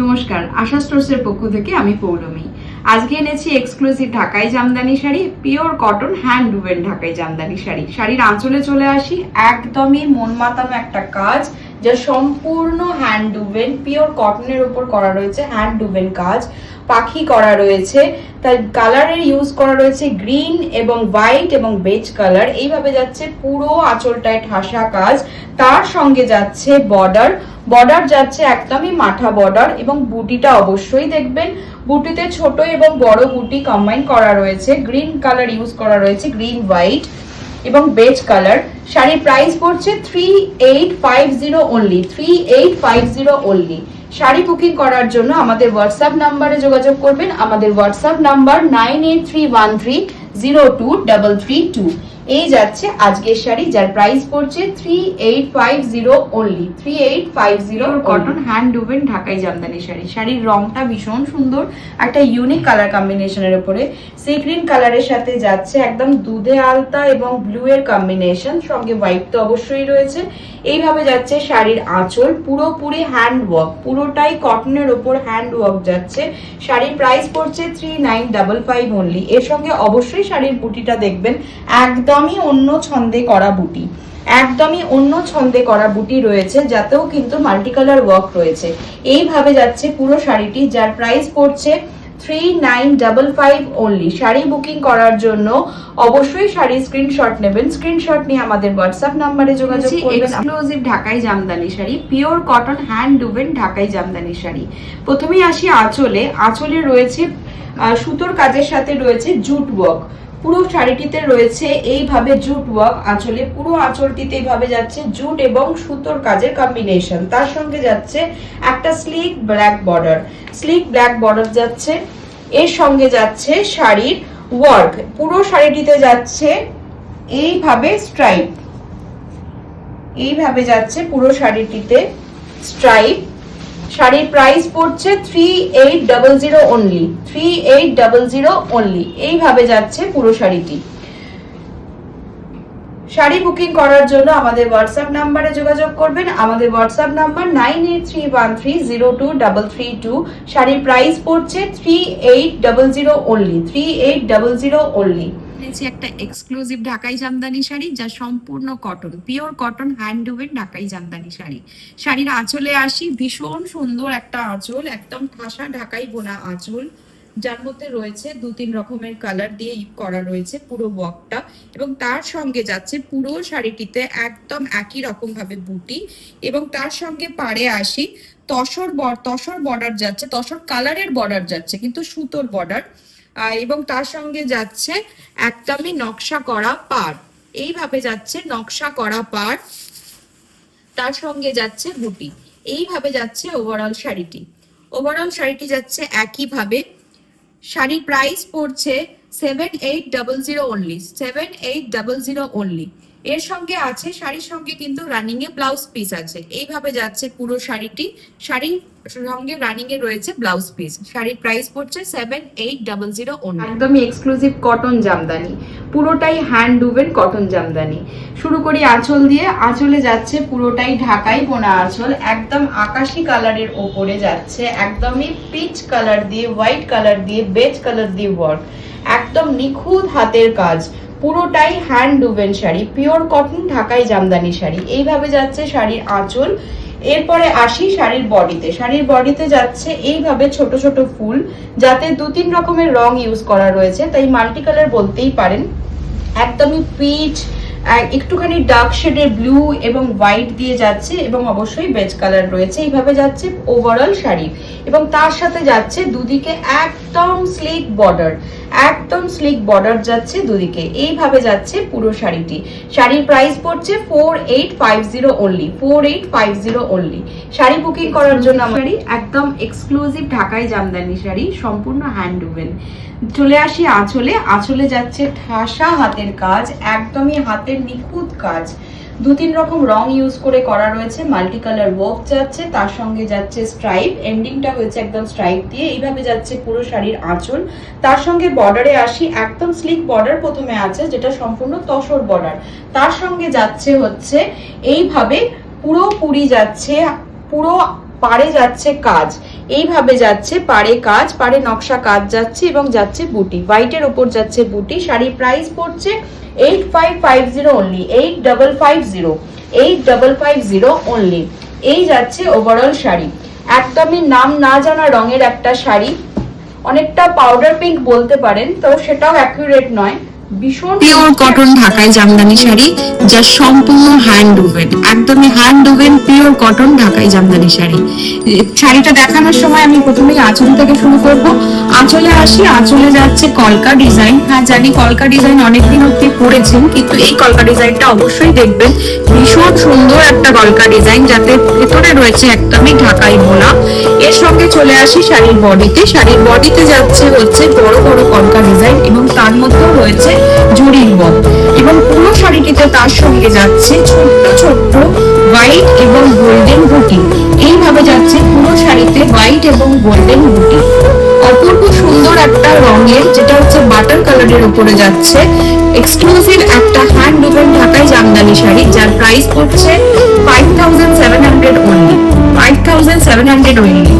নমস্কার আশা স্টোর্সের পক্ষ থেকে আমি পৌলমী। আজকে এনেছি exclusive Dhakai Jamdani sari pure cotton hand woven Dhakai Jamdani sari. শাড়ির আঁচলে চলে আসি, একদমই মন মাতানো একটা কাজ, যা সম্পূর্ণ হ্যান্ড উবেন পিওর কটনের উপর করা রয়েছে হ্যান্ড উবেন কাজ। পাখি করা রয়েছে, তার কালারের ইউজ করা রয়েছে গ্রিন এবং হোয়াইট এবং বেজ কালার এইভাবে যাচ্ছে পুরো আঁচলটায় ঠাসা কাজ। তার সঙ্গে যাচ্ছে বর্ডার বর্ডার যাচ্ছে একদমই মাঠা বর্ডার এবং বুটিটা অবশ্যই দেখবেন। বুটিতে ছোট এবং বড় গুটি কম্বাইন করা রয়েছে। গ্রিন কালার ইউজ করা রয়েছে গ্রিন হোয়াইট এবং বেজ কালার শাড়ির প্রাইস পড়ছে three eight five zero only three eight five zero only sari booking করার জন্য আমাদের হোয়াটসঅ্যাপ নাম্বারে যোগাযোগ করবেন। আমাদের WhatsApp number nine eight three one three zero two double three two এই যাচ্ছে আজকের শাড়ি যার প্রাইস পড়ছে three eight five zero only three eight five zero cotton hand ডুবেন ঢাকাই জামদানি শাড়ি। শাড়ির রংটা ভীষণ সুন্দর একটা ইউনিক কালার কম্বিনেশনের উপরে। সি গ্রিন কালারের সাথে যাচ্ছে একদম দুধে আলতা এবং ব্লু এর কম্বিনেশন সঙ্গে হোয়াইট তো অবশ্যই রয়েছে। এইভাবে যাচ্ছে শাড়ির আঁচল পুরোপুরি হ্যান্ড ওয়ার্ক পুরোটাই কটনের ওপর হ্যান্ড ওয়ার্ক যাচ্ছে। শাড়ির প্রাইস পড়ছে three nine double five only এর সঙ্গে অবশ্যই শাড়ির বুটিটা দেখবেন একদমই অন্য ছন্দে করা বুটি। একদমই অন্য ছন্দে করা বুটি রয়েছে যাতেও কিন্তু মাল্টি কালার ওয়ার্ক রয়েছে। এইভাবে যাচ্ছে পুরো শাড়িটি যার প্রাইস পড়ছে three nine double five only sari booking করার জন্য অবশ্যই শাড়ি স্ক্রিনশট নেবেন। স্ক্রিনশট নিয়ে আমাদের হোয়াটসঅ্যাপ নাম্বারে যোগাযোগ করবেন। Exclusive Dhakai Jamdani sari pure cotton hand ডুবেন ঢাকাই জামদানি শাড়ি। প্রথমেই আসি আঁচলে। আঁচলে রয়েছে সুতোর কাজের সাথে রয়েছে জুট ওয়ার্ক পুরো শাড়িটিতে রয়েছে এইভাবে জুট ওয়ার্ক আঁচলে, পুরো আঁচলটিতে এইভাবে যাচ্ছে জুট এবং সুতোর কাজের কম্বিনেশন তার সঙ্গে যাচ্ছে একটা sleek black border sleek black border যাচ্ছে, এর সঙ্গে যাচ্ছে শাড়ির ওয়ার্ক পুরো শাড়িটিতে যাচ্ছে এইভাবে স্ট্রাইপ এইভাবে যাচ্ছে পুরো শাড়িটিতে স্ট্রাইপ শাড়ির প্রাইস পড়ছে three eight double zero only three eight double zero only এইভাবে যাচ্ছে পুরো শাড়িটি। শাড়ি বুকিং করার জন্য আমাদের হোয়াটসঅ্যাপ নাম্বারে যোগাযোগ করবেন। আমাদের WhatsApp number nine eight three one three zero two double three two শাড়ির প্রাইস পড়ছে three eight double zero only three eight double zero only এনেছি একটা এক্সক্লুসিভ ঢাকাই জামদানি শাড়ি, যা সম্পূর্ণ কটন পিওর কটন হ্যান্ডলুমের ঢাকাই জামদানি শাড়ি। শাড়ির আঁচলে আসি, ভীষণ সুন্দর একটা আঁচল, একদম ঠাসা ঢাকাই বোনা আঁচল। যার মধ্যে রয়েছে দু তিন রকমের কালার দিয়ে করা রয়েছে পুরো ওয়ার্কটা এবং তার সঙ্গে যাচ্ছে পুরো শাড়িটিতে একদম একই রকম ভাবে বুটি এবং তার সঙ্গে পাড়ে আসি তসর তসর বর্ডার যাচ্ছে, তসর কালারের বর্ডার যাচ্ছে, কিন্তু সুতোর বর্ডার এবং তার সঙ্গে যাচ্ছে একদমই নকশা করা পার এইভাবে যাচ্ছে নকশা করা পার তার সঙ্গে যাচ্ছে বুটি এইভাবে যাচ্ছে ওভারঅল শাড়িটি। ওভারঅল শাড়িটি যাচ্ছে একইভাবে। শাড়ির প্রাইস পড়ছে seven eight double zero only seven eight double zero only এর সঙ্গে আছে, শাড়ির সঙ্গে কিন্তু রানিং এ ব্লাউজ পিস আছে। এইভাবে যাচ্ছে পুরো শাড়িটি। শাড়ির সঙ্গে রানিং এ রয়েছে ব্লাউজ পিস শাড়ির প্রাইস পড়ছে সেভেন এইট ডাবল জিরো একদমই এক্সক্লুসিভ কটন জামদানি। পুরোটাই হ্যান্ড ডুবেন কটন জামদানি। শুরু করি আঁচল দিয়ে। আঁচলে যাচ্ছে পুরোটাই ঢাকাই বোনা আঁচল। একদম আকাশি কালারের ওপরে যাচ্ছে। একদমই পিচ কালার দিয়ে হোয়াইট কালার দিয়ে বেজ কালার দিয়ে ওয়ার্ক একদম নিখুঁত হাতের কাজ। পুরোটাই হ্যান্ড ডুবেন শাড়ি পিওর কটন ঢাকাই জামদানি শাড়ি। এইভাবে যাচ্ছে শাড়ির আঁচল। এরপরে আসি শাড়ির বডিতে। শাড়ির বডিতে যাচ্ছে এইভাবে ছোট ছোট ফুল, যাতে দু তিন রকমের রং ইউজ করা রয়েছে। তাই মাল্টি কালার বলতেই পারেন। একদমই পিচ একটুখানি ডার্ক শেডের ব্লু এবং হোয়াইট দিয়ে যাচ্ছে এবং অবশ্যই বেজ কালার রয়েছে। এইভাবে যাচ্ছে ওভারঅল শাড়ি। এবং তার সাথে যাচ্ছে দুদিকে একদম স্লিক বর্ডার একদম স্লিক বর্ডার যাচ্ছে দুদিকে। এইভাবে যাচ্ছে পুরো শাড়িটি। শাড়ির প্রাইস পড়ছে four eight five zero only four eight five zero only sari booking করার জন্য শাড়ি একদম এক্সক্লুসিভ ঢাকাই জামদানি শাড়ি, সম্পূর্ণ হ্যান্ড উবেন চলে আসি আঁচলে। আঁচলে যাচ্ছে ঠাসা হাতের কাজ, একদমই হাতের নিখুঁত কাজ। দু তিন রকম রং ইউজ করে করা রয়েছে মাল্টি কালার ওয়ার্ক যাচ্ছে, তার সঙ্গে যাচ্ছে স্ট্রাইপ এন্ডিংটা হয়েছে একদম স্ট্রাইপ দিয়ে, এইভাবে যাচ্ছে পুরো শাড়ির আঁচল। তার সঙ্গে বর্ডারে আসি, একদম স্লিক বর্ডার প্রথমে আছে, যেটা সম্পূর্ণ তসর বর্ডার তার সঙ্গে যাচ্ছে হচ্ছে, এইভাবে পুরোপুরি যাচ্ছে, পুরো পাড়ে যাচ্ছে কাজ। এইভাবে যাচ্ছে, পাড়ে কাজ, পাড়ে নকশা কাজ যাচ্ছে এবং যাচ্ছে বুটি। হোয়াইটের ওপর যাচ্ছে বুটি শাড়ি প্রাইস পড়ছে eight five five zero only eight double five zero eight double five zero only এই যাচ্ছে ওভারঅল শাড়ি। একদমই নাম না জানা রঙের একটা শাড়ি। অনেকটা পাউডার পিঙ্ক বলতে পারেন, তো সেটাও অ্যাকুরেট নয়। পিওর কটন ঢাকাই জামদানি শাড়ি যা সম্পূর্ণ হ্যান্ড উভেন একদমই hand woven pure cotton Dhakai Jamdani sari. শাড়িটা দেখানোর সময় আমি প্রথমেই আঁচল থেকে শুরু করব। আঁচলে আসি আঁচলে যাচ্ছে কলকা ডিজাইন। হ্যাঁ জানি কলকা ডিজাইন অনেকদিন অব্দি পরেছেন কিন্তু এই কলকা ডিজাইনটা অবশ্যই দেখবেন। ভীষণ সুন্দর একটা কলকা ডিজাইন যাতে ভেতরে রয়েছে একদমই ঢাকাই বোনা এর সঙ্গে চলে আসি শাড়ির বডিতে। শাড়ির বডিতে যাচ্ছে হচ্ছে বড় বড় কলকা ডিজাইন এবং তার মধ্যেও রয়েছে জরির বল। এবং পুরো শাড়িটিতে তার সঙ্গে যাচ্ছে ছোট্ট ছোট্ট হোয়াইট এবং গোল্ডেন বুটি এইভাবে যাচ্ছে পুরো শাড়িতে হোয়াইট এবং গোল্ডেন বুটি অপূর্ব সুন্দর একটা রঙের, যেটা হচ্ছে বাটার কালারের উপরে যাচ্ছে। এক্সক্লুসিভ একটা হ্যান্ড ওভেন ঢাকায় জামদানি শাড়ি, যার প্রাইস পড়ছে five thousand seven hundred only five thousand seven hundred only